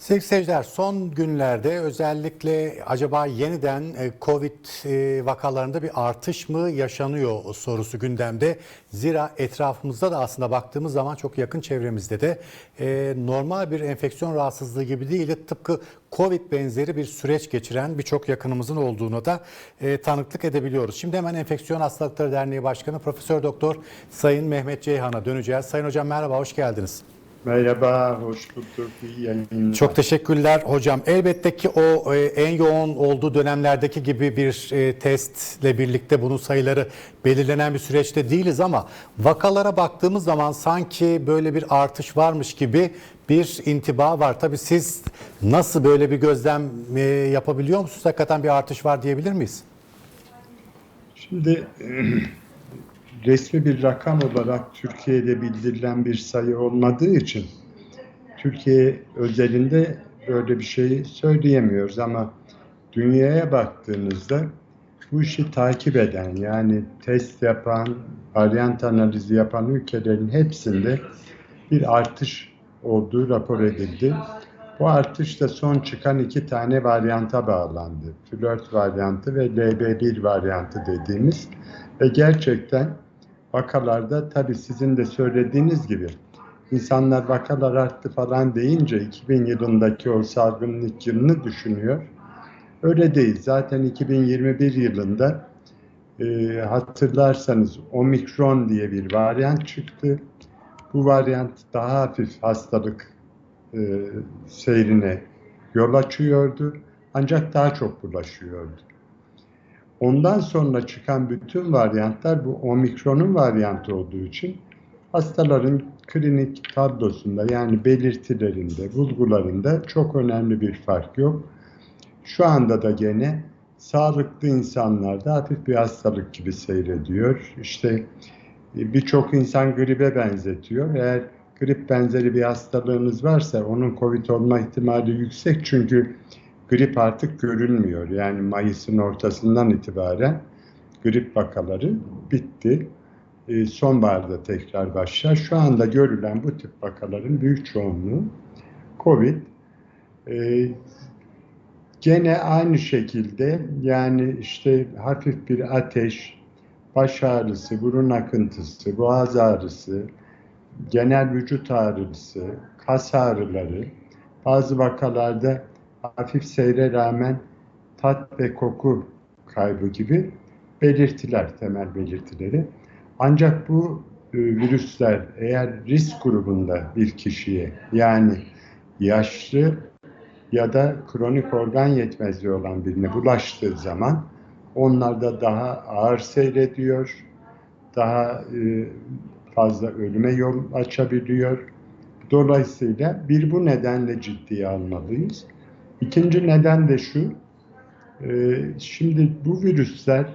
Sevgili seyirciler son günlerde özellikle acaba yeniden e, Covid e, vakalarında bir artış mı yaşanıyor sorusu gündemde. Zira etrafımızda da aslında baktığımız zaman çok yakın çevremizde de e, normal bir enfeksiyon rahatsızlığı gibi değil de tıpkı Covid benzeri bir süreç geçiren birçok yakınımızın olduğuna da tanıklık edebiliyoruz. Şimdi hemen Enfeksiyon Hastalıkları Derneği Başkanı Profesör Doktor Sayın Mehmet Ceyhan'a döneceğiz. Sayın Hocam merhaba, hoş geldiniz. Merhaba, hoş bulduk. İyi yayınlar. Çok teşekkürler hocam. Elbette ki o e, en yoğun olduğu dönemlerdeki gibi bir e, testle birlikte bunun sayıları belirlenen bir süreçte değiliz ama vakalara baktığımız zaman sanki böyle bir artış varmış gibi bir intiba var. Tabii siz nasıl böyle bir gözlem e, yapabiliyor musunuz? Hakikaten bir artış var diyebilir miyiz? Şimdi resmi bir rakam olarak Türkiye'de bildirilen bir sayı olmadığı için Türkiye özelinde böyle bir şey söyleyemiyoruz ama dünyaya baktığınızda bu işi takip eden yani test yapan, varyant analizi yapan ülkelerin hepsinde bir artış olduğu rapor edildi. Bu artış da son çıkan iki tane varyanta bağlandı. Flört varyantı ve LB1 varyantı dediğimiz ve gerçekten vakalarda tabii sizin de söylediğiniz gibi insanlar vakalar arttı falan deyince 2000 yılındaki o salgının ilk yılını düşünüyor. Öyle değil. Zaten 2021 yılında e, hatırlarsanız omikron diye bir varyant çıktı. Bu varyant daha hafif hastalık e, seyrine yol açıyordu. Ancak daha çok bulaşıyordu. Ondan sonra çıkan bütün varyantlar bu omikronun varyantı olduğu için hastaların klinik tablosunda yani belirtilerinde, bulgularında çok önemli bir fark yok. Şu anda da gene sağlıklı insanlarda hafif bir hastalık gibi seyrediyor. İşte birçok insan gribe benzetiyor. Eğer grip benzeri bir hastalığınız varsa onun COVID olma ihtimali yüksek çünkü grip artık görülmüyor. Yani Mayıs'ın ortasından itibaren grip vakaları bitti. E, sonbaharda tekrar başlar. Şu anda görülen bu tip vakaların büyük çoğunluğu COVID. E, gene aynı şekilde yani işte hafif bir ateş, baş ağrısı, burun akıntısı, boğaz ağrısı, genel vücut ağrısı, kas ağrıları, bazı vakalarda hafif seyre rağmen tat ve koku kaybı gibi belirtiler, temel belirtileri. Ancak bu e, virüsler eğer risk grubunda bir kişiye yani yaşlı ya da kronik organ yetmezliği olan birine bulaştığı zaman onlarda daha ağır seyrediyor, daha e, fazla ölüme yol açabiliyor. Dolayısıyla bir bu nedenle ciddiye almalıyız. İkinci neden de şu, e, şimdi bu virüsler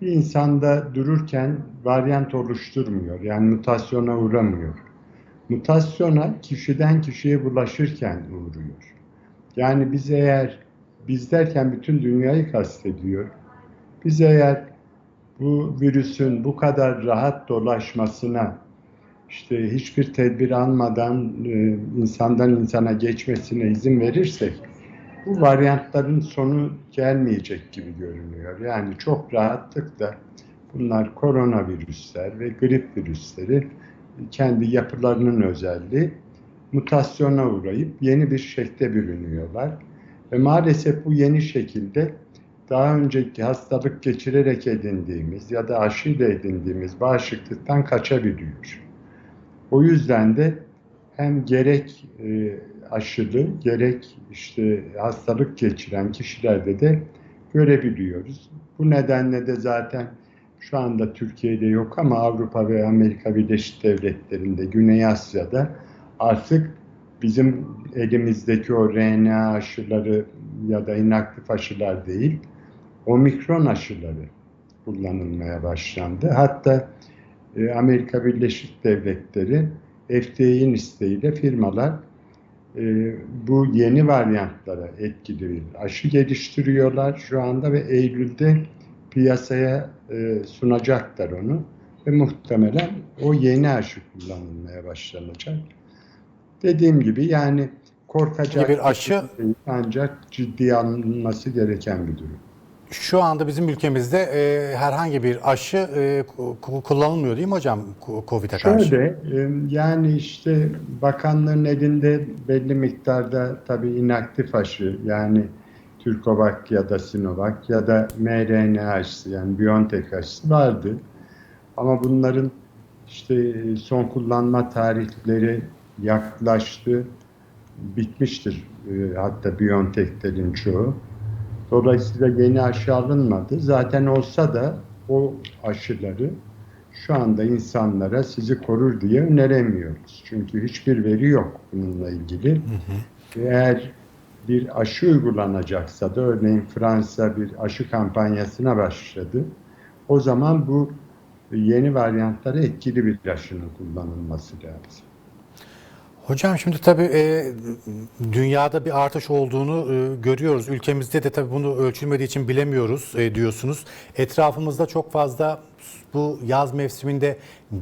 bir insanda dururken varyant oluşturmuyor. Yani mutasyona uğramıyor. Mutasyona kişiden kişiye bulaşırken uğruyor. Yani biz eğer, biz derken bütün dünyayı kastediyor. Biz eğer bu virüsün bu kadar rahat dolaşmasına işte hiçbir tedbir almadan e, insandan insana geçmesine izin verirsek bu varyantların sonu gelmeyecek gibi görünüyor. Yani çok rahatlıkla bunlar koronavirüsler ve grip virüsleri kendi yapılarının özelliği mutasyona uğrayıp yeni bir şekle bürünüyorlar. Ve maalesef bu yeni şekilde daha önceki hastalık geçirerek edindiğimiz ya da aşıyla edindiğimiz bağışıklıktan kaçabiliyor. O yüzden de hem gerek e, aşılı gerek işte hastalık geçiren kişilerde de görebiliyoruz. Bu nedenle de zaten şu anda Türkiye'de yok ama Avrupa ve Amerika Birleşik Devletleri'nde, Güney Asya'da artık bizim elimizdeki o RNA aşıları ya da inaktif aşılar değil, omikron aşıları kullanılmaya başlandı. Hatta e, Amerika Birleşik Devletleri FDA'nin isteğiyle firmalar e, bu yeni varyantlara etkili aşı geliştiriyorlar şu anda ve Eylül'de piyasaya e, sunacaklar onu ve muhtemelen o yeni aşı kullanılmaya başlanacak. Dediğim gibi yani korkacak Bir aşı- şey ancak ciddiye alınması gereken bir durum. Şu anda bizim ülkemizde e, herhangi bir aşı e, ku- kullanılmıyor değil mi hocam Covid'e karşı? Şöyle e, yani işte bakanların elinde belli miktarda tabii inaktif aşı yani Türkovak ya da Sinovac ya da mRNA aşısı yani BioNTech aşısı vardı. Ama bunların işte son kullanma tarihleri yaklaştı, bitmiştir e, hatta BioNTech'lerin çoğu. Dolayısıyla yeni aşı alınmadı. Zaten olsa da o aşıları şu anda insanlara sizi korur diye öneremiyoruz. Çünkü hiçbir veri yok bununla ilgili. Eğer bir aşı uygulanacaksa da örneğin Fransa bir aşı kampanyasına başladı. O zaman bu yeni varyantlara etkili bir aşının kullanılması lazım. Hocam şimdi tabii e, dünyada bir artış olduğunu e, görüyoruz. Ülkemizde de tabii bunu ölçülmediği için bilemiyoruz e, diyorsunuz. Etrafımızda çok fazla bu yaz mevsiminde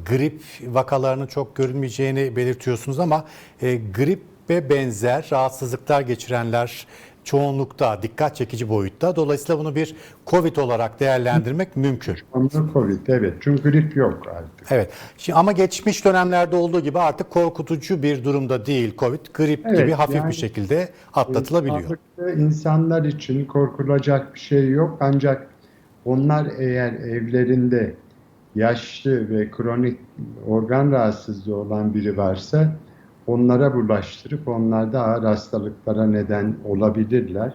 grip vakalarının çok görülmeyeceğini belirtiyorsunuz ama e, grip ve benzer rahatsızlıklar geçirenler çoğunlukta dikkat çekici boyutta. Dolayısıyla bunu bir Covid olarak değerlendirmek mümkün. Ama Covid evet çünkü grip yok artık. Evet. Şimdi ama geçmiş dönemlerde olduğu gibi artık korkutucu bir durumda değil Covid. Grip Evet, gibi hafif yani- bir şekilde atlatılabiliyor. Sağlıklı insanlar için korkulacak bir şey yok ancak onlar eğer evlerinde yaşlı ve kronik organ rahatsızlığı olan biri varsa onlara bulaştırıp onlarda ağır hastalıklara neden olabilirler.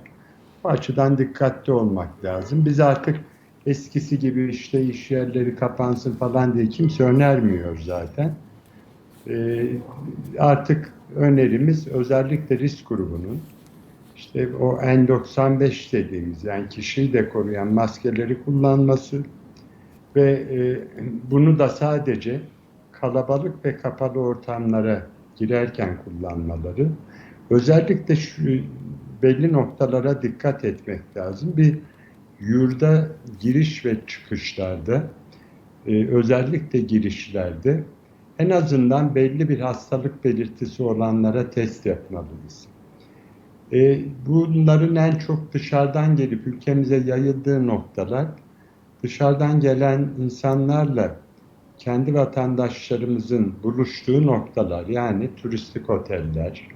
Bu açıdan dikkatli olmak lazım. Biz artık eskisi gibi işte iş yerleri kapansın falan diye kimse önermiyor zaten. Ee, artık önerimiz özellikle risk grubunun işte o N95 dediğimiz yani kişiyi de koruyan maskeleri kullanması ve e, bunu da sadece kalabalık ve kapalı ortamlara girerken kullanmaları. Özellikle şu belli noktalara dikkat etmek lazım. Bir yurda giriş ve çıkışlarda e, özellikle girişlerde en azından belli bir hastalık belirtisi olanlara test yapmalıyız. E, bunların en çok dışarıdan gelip ülkemize yayıldığı noktalar dışarıdan gelen insanlarla kendi vatandaşlarımızın buluştuğu noktalar yani turistik oteller,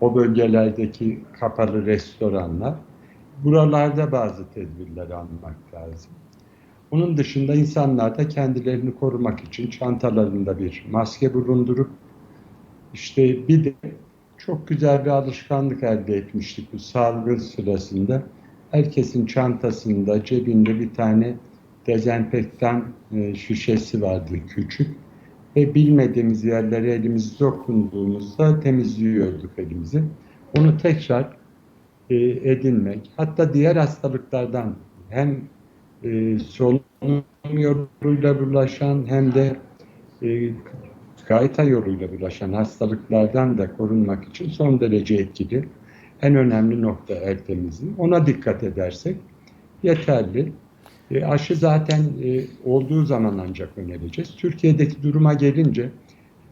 o bölgelerdeki kapalı restoranlar buralarda bazı tedbirler almak lazım. Onun dışında insanlar da kendilerini korumak için çantalarında bir maske bulundurup işte bir de çok güzel bir alışkanlık elde etmiştik bu salgın sırasında. Herkesin çantasında, cebinde bir tane dezenfektan e, şişesi vardı küçük. Ve bilmediğimiz yerlere elimizi dokunduğumuzda temizliyorduk elimizi. Onu tekrar e, edinmek, hatta diğer hastalıklardan hem e, solunum yoluyla bulaşan hem de e, gayta yoluyla bulaşan hastalıklardan da korunmak için son derece etkili. En önemli nokta el temizliği. Ona dikkat edersek yeterli. E, aşı zaten e, olduğu zaman ancak önereceğiz. Türkiye'deki duruma gelince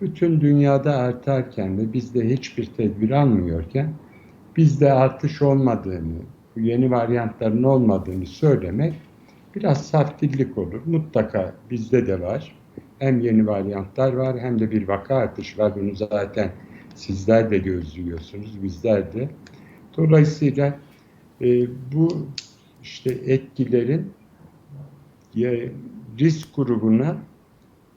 bütün dünyada artarken ve bizde hiçbir tedbir almıyorken bizde artış olmadığını, yeni varyantların olmadığını söylemek biraz saftillik olur. Mutlaka bizde de var. Hem yeni varyantlar var hem de bir vaka artışı var. Bunu zaten sizler de gözlüyorsunuz, bizler de. Dolayısıyla e, bu işte etkilerin risk grubuna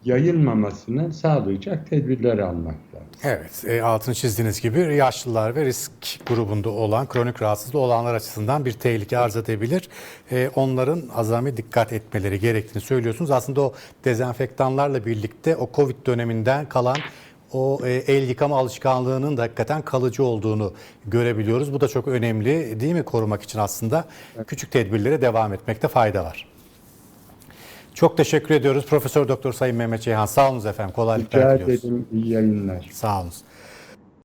yayılmamasını sağlayacak tedbirler almak lazım. Evet, e, altını çizdiğiniz gibi yaşlılar ve risk grubunda olan, kronik rahatsızlığı olanlar açısından bir tehlike arz edebilir. E, onların azami dikkat etmeleri gerektiğini söylüyorsunuz. Aslında o dezenfektanlarla birlikte o Covid döneminden kalan o e, el yıkama alışkanlığının da hakikaten kalıcı olduğunu görebiliyoruz. Bu da çok önemli değil mi korumak için aslında küçük tedbirlere devam etmekte fayda var. Çok teşekkür ediyoruz Profesör Doktor Sayın Mehmet Ceyhan. Sağ olun efendim. Kolaylıklar Rica diliyoruz. ederim iyi yayınlar. Sağ olun.